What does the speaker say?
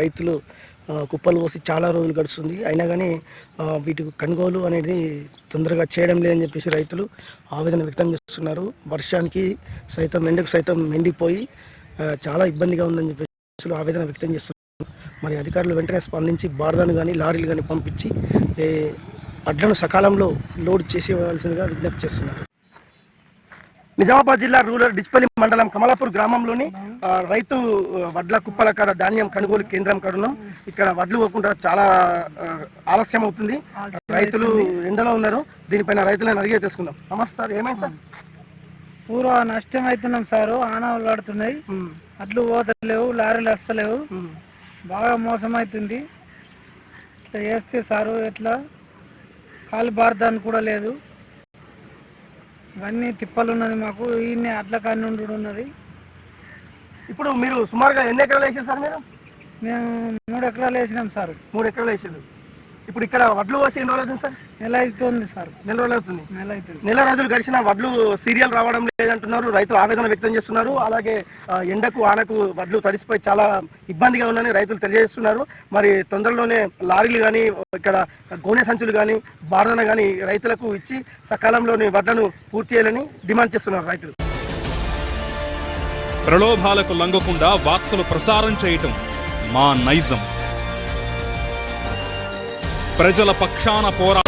రైతులు కుప్పలు పోసి చాలా రోజులు గడుస్తుంది. అయినా కానీ వీటికి కొనుగోలు అనేది తొందరగా చేయడం లేదని చెప్పేసి రైతులు ఆవేదన వ్యక్తం చేస్తున్నారు. వర్షానికి సైతం ఎండకు సైతం ఎండిపోయి చాలా ఇబ్బందిగా ఉందని చెప్పేసి ఆవేదన వ్యక్తం చేస్తున్నారు. మరి అధికారులు వెంటనే స్పందించి బార్దాను కానీ లారీలు కానీ పంపించి అడ్లను సకాలంలో లోడ్ చేసేవలసిందిగా విజ్ఞప్తి చేస్తున్నారు. నిజామాబాద్ జిల్లా రూరల్ డిస్పల్లి మండలం కమలాపూర్ గ్రామంలోని రైతు వడ్ల కుప్పల కాడ ధాన్యం కొనుగోలు కేంద్రం కాడ ఉన్నాం. ఇక్కడ వడ్లు పోకుండా చాలా ఆలస్యం అవుతుంది. రైతులు ఎండలో ఉన్నారు. దీనిపైన రైతులను అడిగే తెలుసుకుందాం నమస్తే సార్ ఏమైంది సార్? పూర్వ నష్టం అవుతున్నాం సారు. ఆనవాళ్ళు పడుతున్నాయి అడ్లు పోతలేవు లారీలు వస్తలేవు. బాగా మోసం అవుతుంది. ఇట్లా చేస్తే సారు ఎట్లా? కాలు బారదాన్ని కూడా లేదు. ఇవన్నీ తిప్పలు ఉన్నది మాకు ఈయన్ని అడ్ల కాని నుండి ఉన్నది. ఇప్పుడు మీరు సుమారుగా ఎన్ని ఎకరాలు వేసారు సార్ మీరు? మేము మూడు ఎకరాలు వేసినాం సార్. మూడు ఎకరాలు వేసారు. ఇప్పుడు ఇక్కడ వడ్లు పోసి ఎన్ని రోజులు అవుతుంది సార్? నెల అవుతుంది సార్. నెల రోజులు అవుతుంది నెల అవుతుంది. నెల రోజులు గడిచిన వడ్లు సీరియల్ రావడం లేదంటున్నారు. రైతులు ఆవేదన వ్యక్తం చేస్తున్నారు. అలాగే ఎండకు ఆనకు వడ్లు తడిసిపోయి చాలా ఇబ్బందిగా ఉందని రైతులు తెలియజేస్తున్నారు. మరి తొందరలోనే లారీలు కానీ ఇక్కడ గోనె సంచులు కానీ బార్దన కానీ రైతులకు ఇచ్చి సకాలంలోని వడ్లను పూర్తి చేయాలని డిమాండ్ చేస్తున్నారు రైతులు. ప్రలోభాలకు లొంగకుండా వార్తలు ప్రసారం చేయటం మా నైజం. ప్రజల పక్షాన పోరా